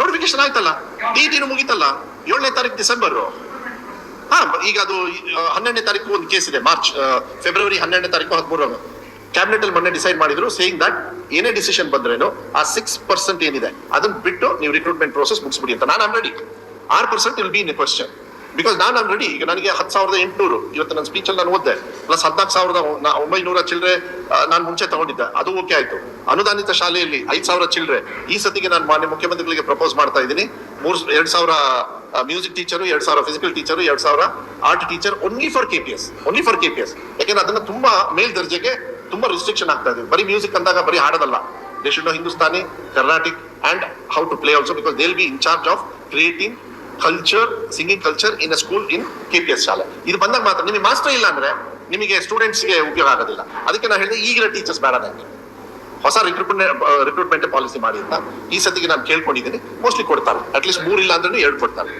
Notification ಆಯ್ತಲ್ಲ? ಟಿ ಮುಗೀತಲ್ಲ? ಏಳನೇ ತಾರೀಕು ಡಿಸೆಂಬರ್. ಹಾ, ಈಗ ಅದು ಹನ್ನೆರಡನೇ ತಾರೀಕು ಒಂದು ಕೇಸ್ ಇದೆ ಮಾರ್ಚ್ ಫೆಬ್ರವರಿ ಹನ್ನೆರಡನೇ ತಾರೀಕು ಹದಿಮೂರ ಕ್ಯಾಬಿನೆಟ್ ಅಲ್ಲಿ ಮೊನ್ನೆ ಡಿಸೈಡ್ ಮಾಡಿದ್ರು ಸೇಯಿಂಗ್ ದಟ್ ಏನೇ ಡಿಸಿಷನ್ ಬಂದ್ರೇನು, ಆ ಸಿಕ್ಸ್ ಪರ್ಸೆಂಟ್ ಏನಿದೆ, ಅದನ್ನ ಬಿಟ್ಟು ನೀವು ರಿಕ್ರೂಟ್ಮೆಂಟ್ ಪ್ರೋಸೆಸ್ ಮುಗಿಸ್ಬಿಡಿ ಅಂತ. ನಾನು already our percent will be in question because ನಾನು ನಾನು ರೆಡಿ ಈಗ ನನಗೆ ಹತ್ತು ಸಾವಿರದ ಎಂಟುನೂರು. ಇವತ್ತು ನನ್ನ ಸ್ಪೀಚಲ್ಲಿ ನಾನು ಓದಿದೆ. ಪ್ಲಸ್ ಹದಿನಾಲ್ಕು ಸಾವಿರದ ಒಂಬೈನೂರ ಚಿಲ್ಲರೆ ನಾನು ಮುಂಚೆ ತಗೊಂಡಿದ್ದೆ. ಅದು ಓಕೆ ಆಯಿತು. ಅನುದಾನಿತ ಶಾಲೆಯಲ್ಲಿ ಐದು ಸಾವಿರ ಚಿಲ್ಲರೆ ಈ ಸತಿಗೆ ನಾನು ಮಾನ್ಯ ಮುಖ್ಯಮಂತ್ರಿಗಳಿಗೆ ಪ್ರಪೋಸ್ ಮಾಡ್ತಾ ಇದ್ದೀನಿ. ಮೂರು ಎರಡು ಸಾವಿರ ಮ್ಯೂಸಿಕ್ ಟೀಚರು ಎರಡು ಸಾವಿರ ಫಿಸಿಕಲ್ ಟೀಚರು ಎರಡು ಸಾವಿರ art teacher only for K P S only for K P S ಯಾಕೆಂದ್ರೆ ಅದನ್ನು ತುಂಬಾ ಮೇಲ್ ದರ್ಜೆಗೆ ತುಂಬಾ ರಿಸ್ಟ್ರಿಕ್ಷನ್ ಆಗ್ತಾ ಇದೆ. ಬರೀ ಮ್ಯೂಸಿಕ್ ಅಂದಾಗ ಬರೀ ಹಾಡೋದಲ್ಲ. They should know Hindustani Carnatic and how to play also because they'll be in charge of creating culture singing culture in a school in K P S ಶಾಲೆ. ಇದು ಬಂದಾಗ ಮಾತ್ರ ನಿಮಗೆ ಮಾಸ್ಟರ್ ಇಲ್ಲ ಅಂದ್ರೆ ನಿಮಗೆ ಸ್ಟೂಡೆಂಟ್ಸ್ಗೆ ಉಪಯೋಗ ಆಗೋದಿಲ್ಲ. ಅದಕ್ಕೆ ನಾನು ಹೇಳಿದೆ ಈಗಿನ ಟೀಚರ್ಸ್ ಬೇಡ ನನಗೆ ಹೊಸ ರಿಕ್ರೂಟ್ಮೆಂಟ್ ರಿಕ್ರೂಟ್ಮೆಂಟ್ ಪಾಲಿಸಿ ಮಾಡಿ ಅಂತ ಈ ಸತಿಗೆ ನಾನು ಕೇಳ್ಕೊಂಡಿದ್ದೀನಿ. ಮೋಸ್ಟ್ಲಿ ಕೊಡ್ತಾರೆ. ಅಟ್ಲೀಸ್ಟ್ ಮೂರಿಲ್ಲ ಅಂದ್ರೆ ಎರಡು ಕೊಡ್ತಾರೆ.